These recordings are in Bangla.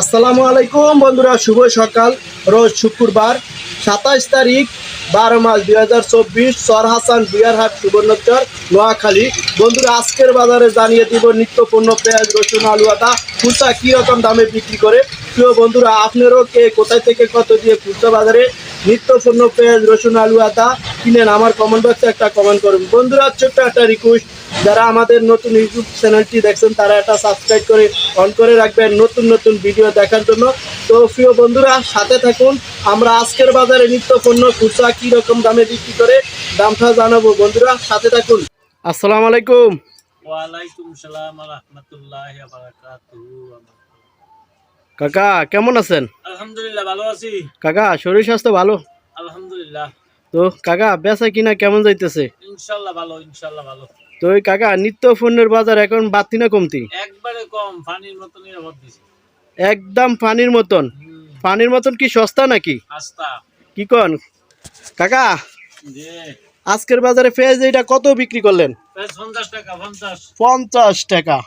আসসালামু আলাইকুম বন্ধুরা, শুভ সকাল। রোজ শুক্রবার, সাতাইশ তারিখ, বারো মাস দুই হাজার চব্বিশ, সর হাসান বিয়ারহাট, সুবর্ণচর, নোয়াখালী। বন্ধুরা, আজকের বাজারে জানিয়ে দিব নিত্য পণ্য পেঁয়াজ, রসুন, আলু, আদা কী রকম দামে বিক্রি করে? প্রিয় বন্ধুরা, আপনারও কে, কোথায় থেকে কত দিয়ে খুচরা বাজারে নিত্য পণ্য পেঁয়াজ, রসুন, আলু, আদা কিনেন? আমার কমেন্ট বক্সে একটা কমেন্ট করুন। বন্ধুরা, ছোট্ট একটা রিকোয়েস্ট যারা আমাদের নতুন ইউটিউব চ্যানেলটি দেখছেন তারা একটা সাবস্ক্রাইব করে অন করে রাখবেন নতুন নতুন ভিডিও দেখার জন্য। তো প্রিয় বন্ধুরা সাথে থাকুন। আমরা আজকের বাজারে নিত্য পণ্য খুচরা কী রকম দামে বিক্রি করে দামটা জানাব বন্ধুরা সাথে থাকুন। আসসালামু আলাইকুম। ওয়ালাইকুম সালাম রহমতুল্লাহ কাকা কেমন আছেন? আলহামদুলিল্লাহ ভালো আছি। কাকা শরীর স্বাস্থ্য ভালো? আলহামদুলিল্লাহ। তো কাকা বেচা কিনা কেমন যাইতেছে? ইনশাল্লাহ ভালো ইনশাল্লাহ ভালো। তো ওই কাকা নিত্য পণ্যের বাজার এখন বাড়তি না কমতি? একবারে কম পানির মতো একদম পানির মতন। পানির মতন কি সস্তা নাকি? কি কন? কাকা আজকের বাজারে পেঁয়াজ এটা কত বিক্রি করলেন? পঞ্চাশ টাকা পঞ্চাশ। পঞ্চাশ টাকা।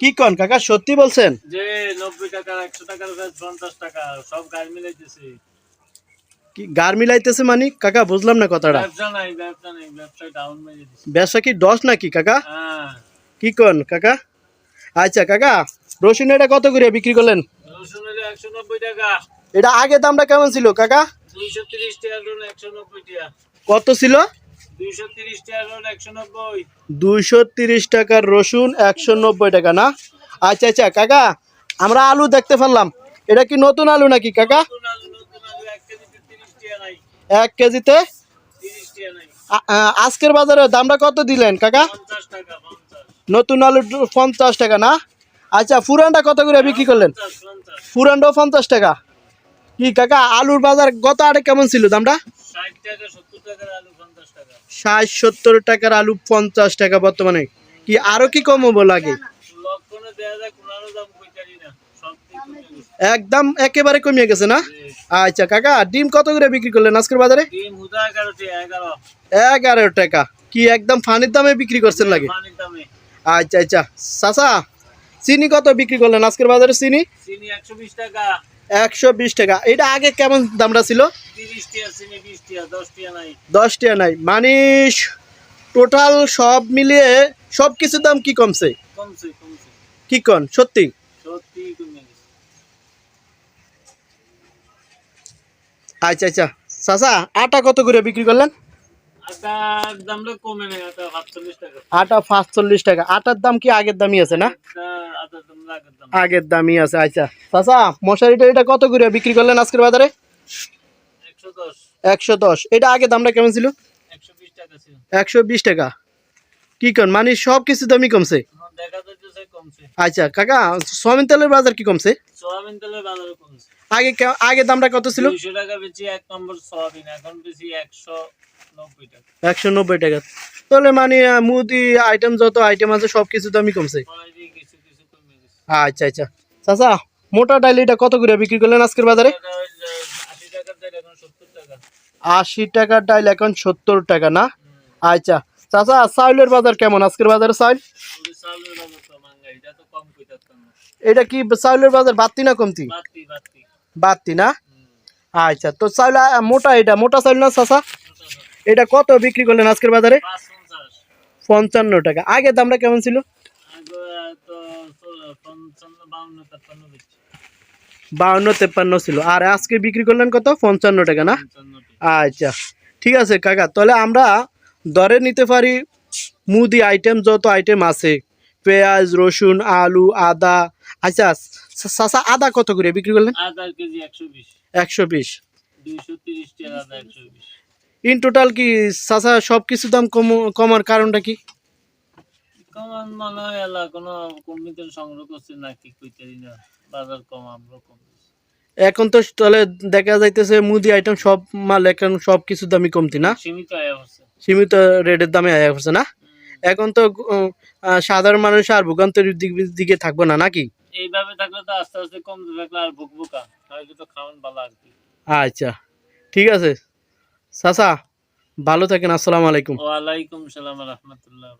কি কন কাকা সত্যি বলছেন? যে নব্বই টাকা একশো টাকার পঞ্চাশ টাকা সব গাড়ি মিলাইতেছে। কি গার মিলাইতেছে মানে কাকা বুঝলাম না কথাটা। ব্যবসা কি দশ নাকি কাকা? হ্যাঁ। কি কন কাকা? আচ্ছা কাকা রসুন এটা কত করে বিক্রি করলেন? এটা আগে দামটা কেমন ছিল কাকা? কত ছিল? দুইশো তিরিশ টাকার রসুন একশো নব্বই টাকা না? আচ্ছা আচ্ছা কাকা আমরা আলু দেখতে পারলাম। এটা কি নতুন আলু নাকি কাকা? এক কেজিতে? আজকের বাজারে দামটা কত দিলেন, কাকা? নতুন আলু পঞ্চাশ টাকা, না? আচ্ছা পুরানটা কত করে বিক্রি করলেন? পঞ্চাশ পঞ্চাশ টাকা। কি, কাকা, আলুর বাজার গত আরে কেমন ছিল দামটা? ষাট, সত্তর টাকার আলু পঞ্চাশ টাকা বর্তমানে। কি, আরও কি কম হব লাগে? একদম একেবারে কমিয়ে গেছে না? আচ্ছা কাকা ডিম কত করে বিক্রি করলেন আজকের বাজারে? এগারো টাকা। কি একদম ফানির দামে বিক্রি করছেন লাগে আচ্ছা আচ্ছা। চাচা চিনি কত বিক্রি করলেন আজকের বাজারে চিনি? একশো বিশ টাকা। এটা আগে কেমন দামটা ছিল? দশ টাকা নাই। মানে টোটাল সব মিলিয়ে সব কিছু দাম কি কমছে? কমছে কমছে। কি কন? সত্যি? সত্যি কমে গেছে আচ্ছা আচ্ছা। চাচা আটা কত করে বিক্রি করলেন? আটা টাকা। পাঁচচল্লিশ টাকা। আটার দাম কি আগের দামই আছে না? আগের দামই আছে আচ্ছা। চাচা মশারিটা এটা কত করে বিক্রি করলেন আজকের বাজারে? একশো দশ। এটা আগে দামটা কেমন ছিল? একশো বিশ টাকা ছিল। একশো বিশ টাকা। কি কন মানে সব কিছু দামই কমছে? আচ্ছা কাকা সোয়াবিন তেলের বাজার কি কমছে? সোয়াবিন তেলের বাজারে কমছে। আগে আগে দামটা কত ছিল? দুইশো টাকা বেশি এক নম্বর সোয়াবিন এখন বেশি একশো নব্বই টাকা। একশো নব্বই টাকা। তাহলে মানে মুদি আইটেম যত আইটেম আছে সব কিছু দামই কমছে আচ্ছা আচ্ছা। চাচা মোটা ডাইল এটা কত করে বিক্রি করলেন আজকের বাজারে? আশি টাকার ডাইল এখন সত্তর টাকা। না? আচ্ছা। চাচা চাউলের বাজার কেমন আজকের বাজারে চাউল? এটা কি চাউলের বাজার বাড়তি না কমতি? বাড়তি না? আচ্ছা তো চাউল মোটা এটা মোটা চাউল না চাচা? এটা কত বিক্রি করলেন আজকের বাজারে? পঞ্চান্ন টাকা। আগে দামটা কেমন ছিল? বাউন্ন তেপ্পান্ন ছিল। আর আজকে বিক্রি করলেন কত? পঞ্চান্ন টাকা না? আচ্ছা ঠিক আছে কাকা। তাহলে আমরা দরে নিতে পারি মুদি আইটেম যত আইটেম আছে। পেঁয়াজ রসুন আলু আদা। আচ্ছা চাচা আদা কত করে বিক্রি করলেন? একশো বিশ। ইন টোটাল কি চাচা সব কিছু দাম কম কমার কারণটা কি? কমান মনে হয় এলা কোনো কমিতে সংগ্রহ করছে নাকি কইতারি না। বাজার কম আমরা কম। এখন তো তাহলে দেখা যাইতেছে মুদি আইটেম সব মাল এখন সব কিছু দামই কমতি না? সীমিত আয়া হচ্ছে। সীমিত রেটের দামে আয়া করছে না? এখন তো সাধারণ মানুষ আর ভোগান্তের দিক- দিকে থাকব না নাকি? এইভাবে থাকলে তো আস্তে আস্তে কম থাকলে আর ভুকভুকা। তাহলে তো খাওয়ান ভালো আর কি। আচ্ছা ঠিক আছে। চাচা ভালো থাকেন আসসালামু আলাইকুম। ওয়ালাইকুম সালাম রহমতুল্লাহ